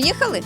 Поїхали?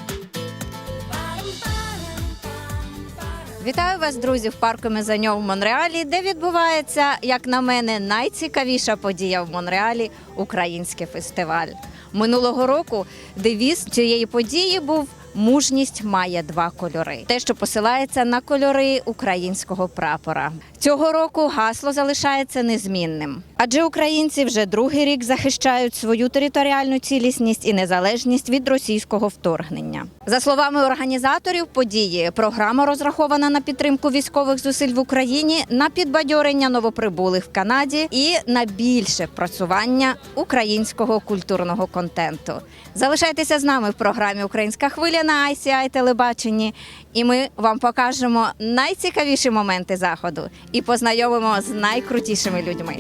Вітаю вас, друзі, в парку Мезаньо в Монреалі, де відбувається, як на мене, найцікавіша подія в Монреалі український фестиваль. Минулого року девіз цієї події був Мужність має два кольори. Те, що посилається на кольори українського прапора. Цього року гасло залишається незмінним, адже українці вже другий рік захищають свою територіальну цілісність і незалежність від російського вторгнення. За словами організаторів події, програма розрахована на підтримку військових зусиль в Україні, на підбадьорення новоприбулих в Канаді і на більше просування українського культурного контенту. Залишайтеся з нами в програмі Українська хвиля на ICI телебаченні, і ми вам покажемо найцікавіші моменти заходу і познайомимо з найкрутішими людьми.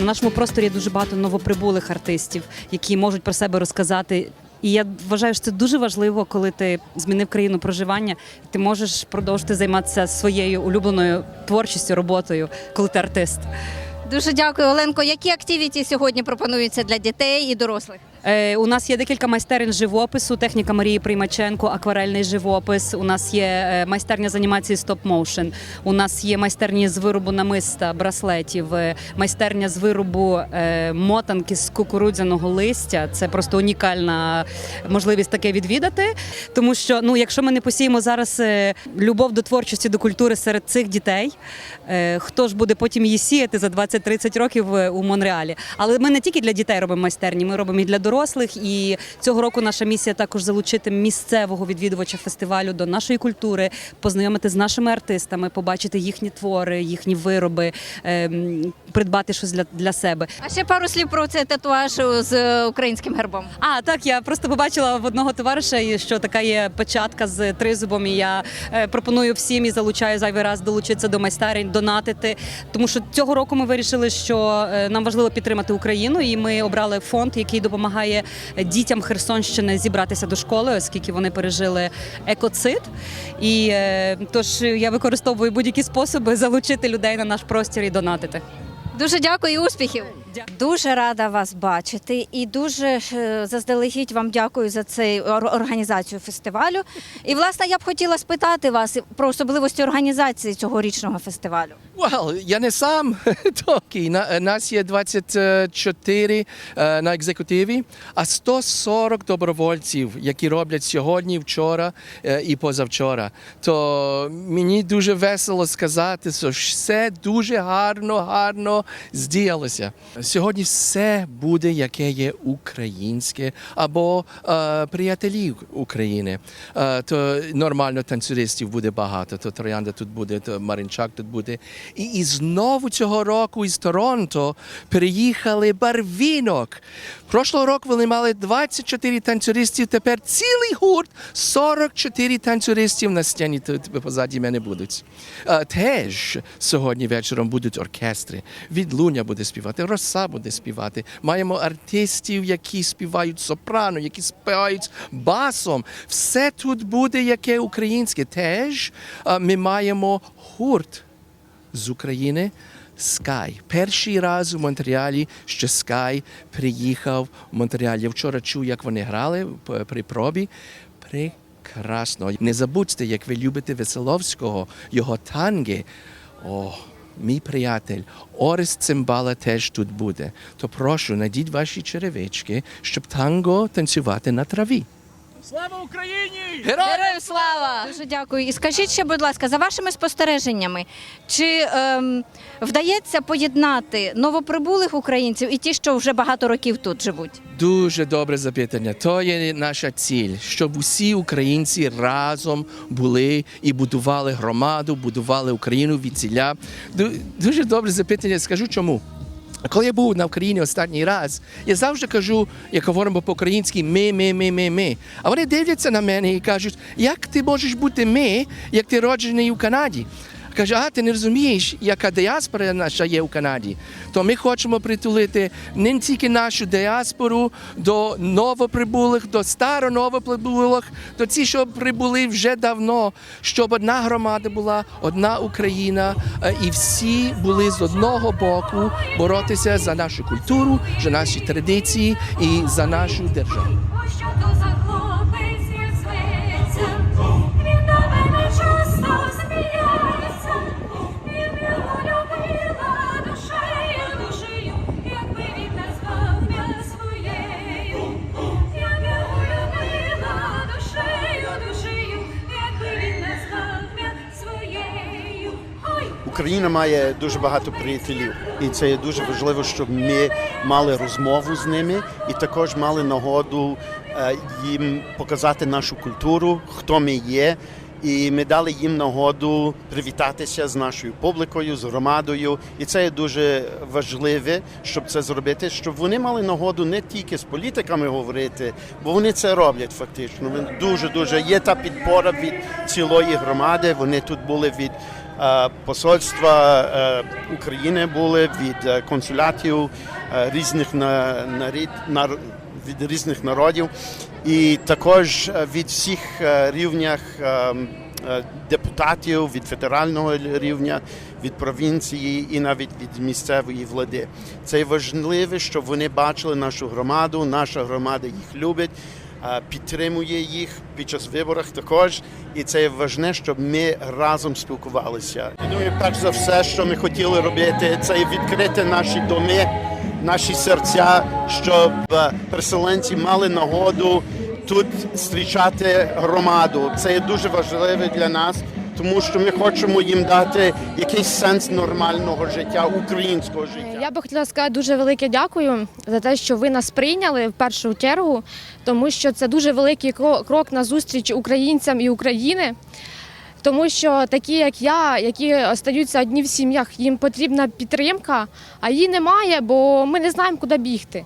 На нашому просторі є дуже багато новоприбулих артистів, які можуть про себе розказати. І я вважаю, що це дуже важливо, коли ти змінив країну проживання, ти можеш продовжити займатися своєю улюбленою творчістю, роботою, коли ти артист. Дуже дякую, Оленко. Які активіті сьогодні пропонуються для дітей і дорослих? Е, у нас є декілька майстерень живопису, техніка Марії Приймаченко, акварельний живопис. У нас є е, майстерня з анімації стоп-моушен. У нас є майстерні з виробу намиста, браслетів, е, майстерня з виробу мотанки з кукурудзяного листя. Це просто унікальна можливість таке відвідати. Тому що, ну, якщо ми не посіємо зараз любов до творчості, до культури серед цих дітей, хто ж буде потім її сіяти за 20-30 років у Монреалі? Але ми не тільки для дітей робимо майстерні, ми робимо і для дорослих. І цього року наша місія також залучити місцевого відвідувача фестивалю до нашої культури, познайомити з нашими артистами, побачити їхні твори, їхні вироби, ем, придбати щось для, для себе. А ще пару слів про цей татуаж з українським гербом. А так я просто побачила в одного товариша, що така є печатка з тризубом. І я е, пропоную всім і залучаю зайвий раз долучитися до майстерень, донатити. Тому що цього року ми вирішили, що е, нам важливо підтримати Україну, і ми обрали фонд, який допомагає дітям Херсонщини зібратися до школи, оскільки вони пережили екоцид. І е, тож я використовую будь-які способи залучити людей на наш простір і донатити. Дуже дякую і успіхів. Дуже рада вас бачити і дуже е, заздалегідь вам дякую за цей організацію фестивалю. І власне я б хотіла спитати вас про особливості організації цьогорічного фестивалю. Well, я не сам такий. На, нас є 24 е, на екзекутиві, а 140 добровольців, які роблять сьогодні, вчора е, і позавчора. То мені дуже весело сказати, що все дуже гарно, гарно здіялося. Сьогодні все буде, яке є українське або е, приятелів України. Е, то нормально танцюристів буде багато. То Троянда тут буде, то Маринчак тут буде. І, і знову цього року із Торонто переїхали барвінок. Прошлого року вони мали 24 танцюристів, тепер цілий гурт 44 танцюристів на сцені тут позаді мене будуть. Е, Теж сьогодні вечором будуть оркестри. Відлуня буде співати, Роса буде співати. Маємо артистів, які співають сопрано, які співають басом. Все тут буде яке українське. Теж ми маємо гурт з України. Скай. Перший раз у Монреалі, що Скай приїхав в Монреаль. Я вчора чув, як вони грали при пробі. Прекрасно. Не забудьте, як ви любите Веселовського, його танги. О, мій приятель, Орис Цимбала теж тут буде. То прошу, найдіть ваші черевички, щоб танго танцювати на траві. Слава Україні! Героям слава! Дуже дякую. І скажіть ще, будь ласка, за вашими спостереженнями, чи ем, вдається поєднати новоприбулих українців і ті, що вже багато років тут живуть? Дуже добре запитання. То є наша ціль, щоб усі українці разом були і будували громаду, будували Україну від ціля. Ду- Дуже добре запитання. Скажу чому. Коли я був на Україні останній раз, я завжди кажу, як говоримо по-українськи, ми, ми, ми, ми, ми. А вони дивляться на мене і кажуть, як ти можеш бути ми, як ти роджений у Канаді? Каже, а ти не розумієш, яка діаспора наша є у Канаді. То ми хочемо притулити не тільки нашу діаспору до новоприбулих, до старо-новоприбулих, до ті, що прибули вже давно, щоб одна громада була, одна Україна, е, і всі були з одного боку боротися за нашу культуру, за наші традиції і за нашу державу. Україна має дуже багато приятелів, і це є дуже важливо, щоб ми мали розмову з ними і також мали нагоду е, їм показати нашу культуру, хто ми є. І ми дали їм нагоду привітатися з нашою публікою, з громадою. І це є дуже важливе, щоб це зробити, щоб вони мали нагоду не тільки з політиками говорити, бо вони це роблять фактично. Дуже дуже є та підпора від цілої громади. Вони тут були від посольства е, України були від е, консулятів е, різних на, нарід, від різних народів, і також е, від всіх е, рівнях е, е, депутатів від федерального рівня, від провінції і навіть від місцевої влади. Це важливо, щоб вони бачили нашу громаду. Наша громада їх любить е, підтримує їх під час виборів також. І це важне, щоб ми разом спілкувалися. Ну перш за все, що ми хотіли робити, це відкрити наші доми, наші серця, щоб е, переселенці мали нагоду тут зустрічати громаду. Це є дуже важливо для нас. Тому що ми хочемо їм дати якийсь сенс нормального життя, українського життя. Я би хотіла сказати дуже велике дякую за те, що ви нас прийняли в першу чергу, тому що це дуже великий крок на зустріч українцям і України. Тому що такі, як я, які остаються одні в сім'ях, їм потрібна підтримка, а її немає, бо ми не знаємо, куди бігти.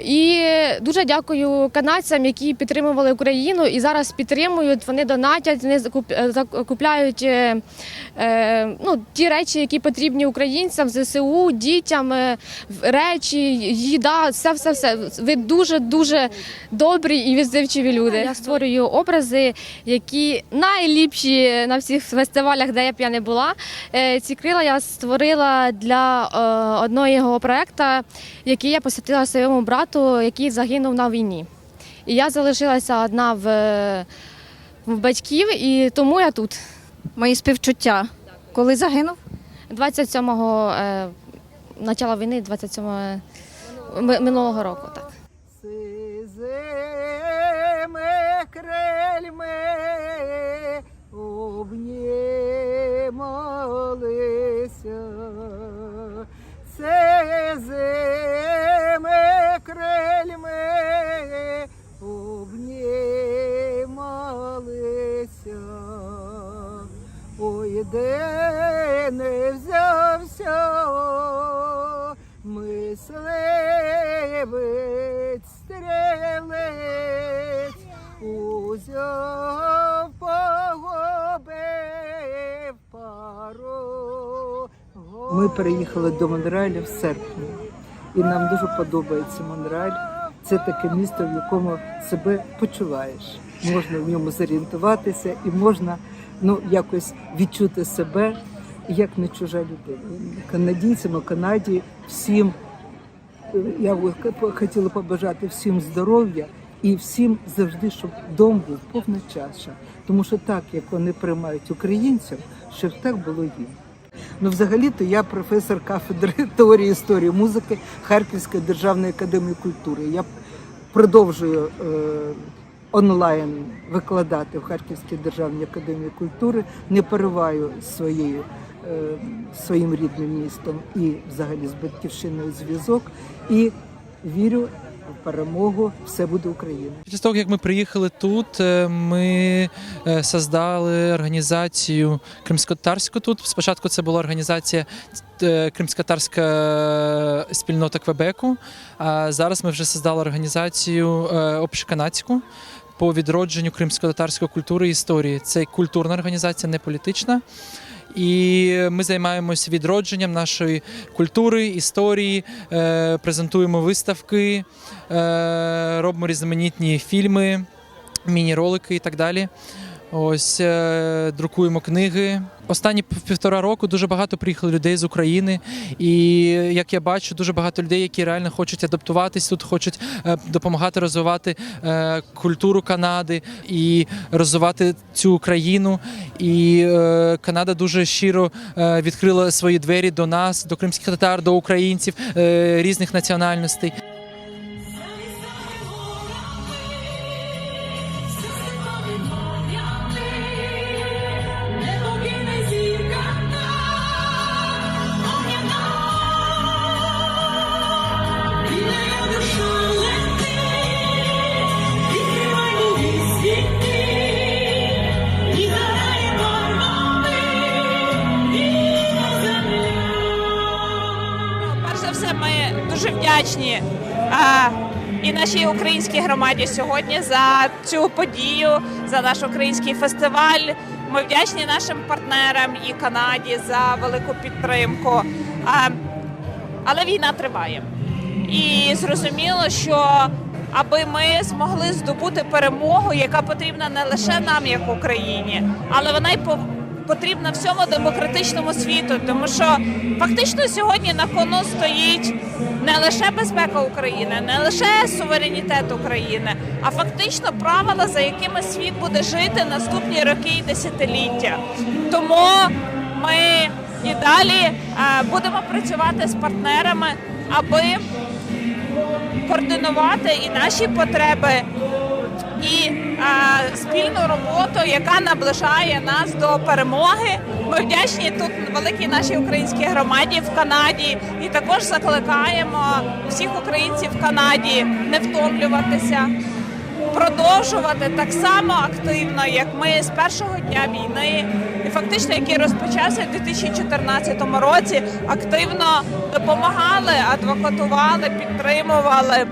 І дуже дякую канадцям, які підтримували Україну і зараз підтримують. Вони донатять, вони закуп- е, закупляють е, е, ну, ті речі, які потрібні українцям, ЗСУ, дітям, речі, їда, все, все, все. Ви дуже дуже добрі і відзивчиві люди. Я створюю образи, які найліпші на всіх фестивалях, де я б я не була. Ці крила я створила для одного проекту, який я посвятила своєму брату, який загинув на війні. І я залишилася одна в, в батьків, і тому я тут. Мої співчуття. Коли загинув? 27-го е, начала війни, 27 го минулого року. Так. Де не взявся мисливець, стрілець, узяв погубив пару. Ми переїхали до Монреаля в серпні, і нам дуже подобається Монреаль. Це таке місто, в якому себе почуваєш. Можна в ньому зорієнтуватися і можна ну, якось відчути себе як не чужа людина. Канадійцям у Канаді всім я от хотіла побажати всім здоров'я і всім завжди, щоб дом був повна чаша. Тому що так, як вони приймають українців, щоб так було їм. Ну, взагалі-то я професор кафедри теорії історії музики Харківської державної академії культури. Я продовжую е, онлайн викладати в Харківській державній академії культури, не перериваю своєю, е, своїм рідним містом і взагалі з батьківщиною зв'язок. І вірю в перемогу. Все буде Україна. Після того, як ми приїхали тут, е, ми е, создали організацію кримськотарську тут. Спочатку це була організація кримськотарська спільнота Квебеку. А зараз ми вже создали організацію общоканадську по відродженню кримсько-татарської культури і історії. Це культурна організація, не політична. І ми займаємося відродженням нашої культури, історії, е, презентуємо виставки, е, робимо різноманітні фільми, міні-ролики і так далі. Ось е, друкуємо книги. Останні півтора року дуже багато приїхало людей з України, і як я бачу, дуже багато людей, які реально хочуть адаптуватись тут, хочуть е, допомагати розвивати е, культуру Канади і розвивати цю країну. І Канада дуже щиро відкрила свої двері до нас, до кримських татар, до українців різних національностей. Вдячні і нашій українській громаді сьогодні за цю подію, за наш український фестиваль. Ми вдячні нашим партнерам і Канаді за велику підтримку. Але війна триває. І зрозуміло, що аби ми змогли здобути перемогу, яка потрібна не лише нам, як Україні, але вона й по- потрібна всьому демократичному світу, тому що фактично сьогодні на кону стоїть не лише безпека України, не лише суверенітет України, а фактично правила, за якими світ буде жити наступні роки і десятиліття. Тому ми і далі е, будемо працювати з партнерами, аби координувати і наші потреби, і е, спільну роботу, яка наближає нас до перемоги. Ми вдячні тут великій нашій українській громаді в Канаді, і також закликаємо всіх українців в Канаді не втомлюватися. Продовжувати так само активно, як ми з першого дня війни, і фактично, який розпочався у 2014 році, активно допомагали, адвокатували, підтримували.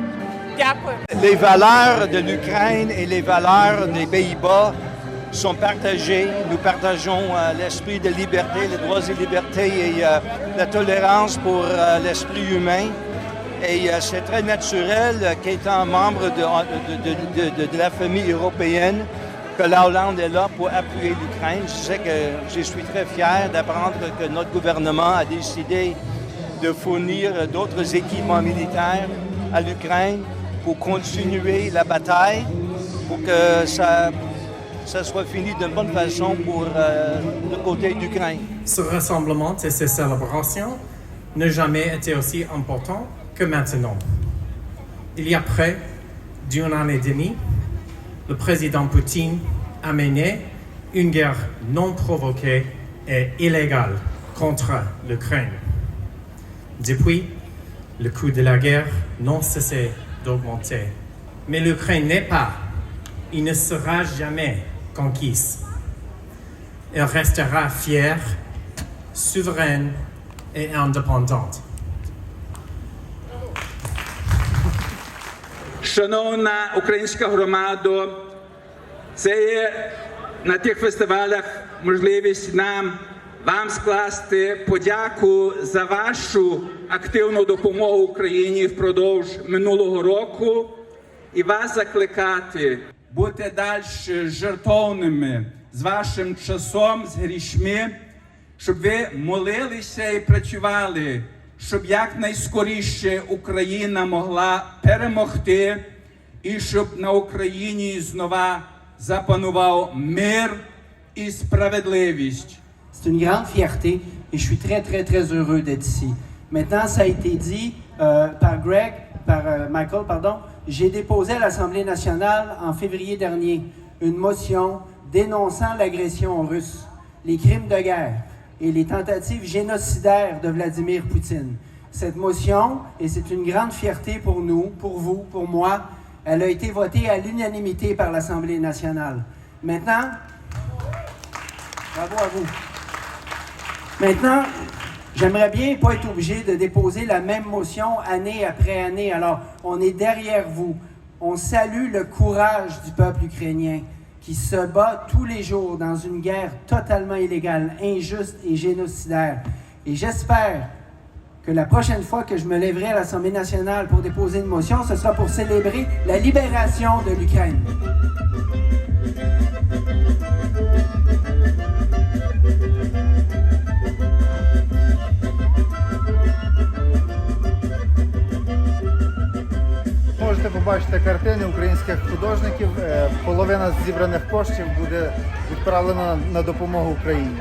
Les valeurs de l'Ukraine et les valeurs des Pays-Bas sont partagées. Nous partageons euh, l'esprit de liberté, les droits et libertés et euh, la tolérance pour euh, l'esprit humain. Et c'est très naturel qu'étant membre de, de, la famille européenne, que la Hollande est là pour appuyer l'Ukraine. Je sais que je suis très fier d'apprendre que notre gouvernement a décidé de fournir d'autres équipements militaires à l'Ukraine pour continuer la bataille, pour que ça, ça soit fini d'une bonne façon pour euh, le côté d'Ukraine. Ce rassemblement et ces célébrations n'ont jamais été aussi importants que maintenant. Il y a près d'une année et demie, le président Poutine a mené une guerre non provoquée et illégale contre l'Ukraine. Depuis, le coût de la guerre n'a cessé d'augmenter. Mais l'Ukraine n'est pas, il ne sera jamais conquise. Elle restera fière, souveraine et indépendante. Шановна українська громада, це є на тих фестивалях можливість нам вам скласти подяку за вашу активну допомогу Україні впродовж минулого року і вас закликати бути далі жертовними з вашим часом, з грішми, щоб ви молилися і працювали, щоб якнайскоріше Україна могла перемогти, і щоб на Україні знова запанував мир і справедливість. C'est une grande fierté et je suis très, très, très heureux d'être ici. Maintenant, ça a été dit euh, par Greg, par euh, Michael, pardon. J'ai déposé à l'Assemblée nationale en février dernier une motion dénonçant l'agression russe, les crimes de guerre et les tentatives génocidaires de Vladimir Poutine. Cette motion, et c'est une grande fierté pour nous, pour vous, pour moi, elle a été votée à l'unanimité par l'Assemblée nationale. Maintenant, bravo à vous. Maintenant, j'aimerais bien pas être obligé de déposer la même motion année après année. Alors, on est derrière vous. On salue le courage du peuple ukrainien qui se bat tous les jours dans une guerre totalement illégale, injuste et génocidaire. Et j'espère que la prochaine fois que je me lèverai à l'Assemblée nationale pour déposer une motion, ce sera pour célébrer la libération de l'Ukraine. Можете побачити картини українських художників. Е, Половина з зібраних коштів буде відправлена на допомогу Україні.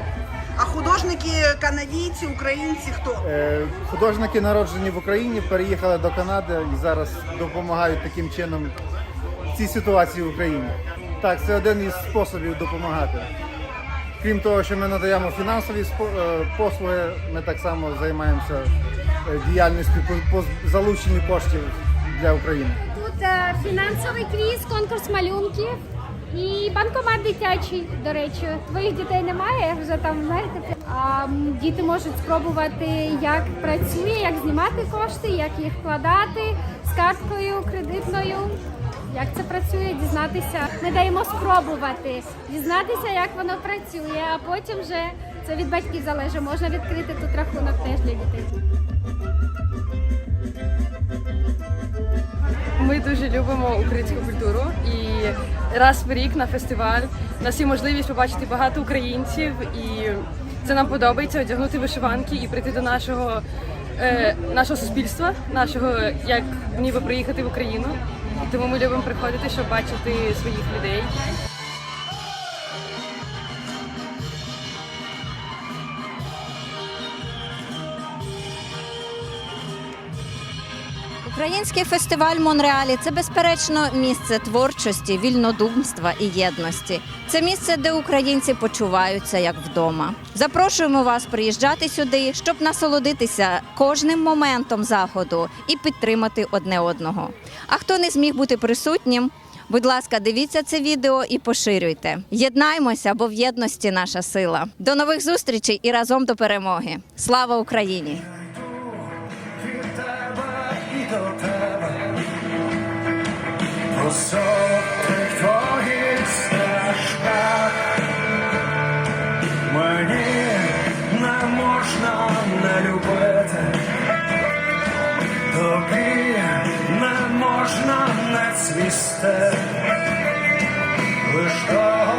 А художники канадійці, українці хто? Е, Художники, народжені в Україні, переїхали до Канади і зараз допомагають таким чином цій ситуації в Україні. Так, це один із способів допомагати. Крім того, що ми надаємо фінансові е, послуги, ми так само займаємося діяльністю по залученню коштів для України. Е, фінансовий квіз, конкурс малюнків і банкомат дитячий. До речі, твоїх дітей немає, вже там знаєте. А діти можуть спробувати, як працює, як знімати кошти, як їх вкладати з карткою кредитною. Як це працює, дізнатися. Ми даємо спробувати, дізнатися, як воно працює, а потім вже це від батьків залежить. Можна відкрити тут рахунок теж для дітей. Ми дуже любимо українську культуру і раз в рік на фестиваль у нас є можливість побачити багато українців, і це нам подобається одягнути вишиванки і прийти до нашого, е, нашого суспільства, нашого як ніби приїхати в Україну. Тому ми любимо приходити, щоб бачити своїх людей. Український фестиваль Монреалі це безперечно місце творчості, вільнодумства і єдності. Це місце, де українці почуваються як вдома. Запрошуємо вас приїжджати сюди, щоб насолодитися кожним моментом заходу і підтримати одне одного. А хто не зміг бути присутнім? Будь ласка, дивіться це відео і поширюйте. Єднаймося, бо в єдності наша сила. До нових зустрічей і разом до перемоги. Слава Україні! високих твоїх стежках мені не можна не любити, тобі не можна не цвісти. лиш того.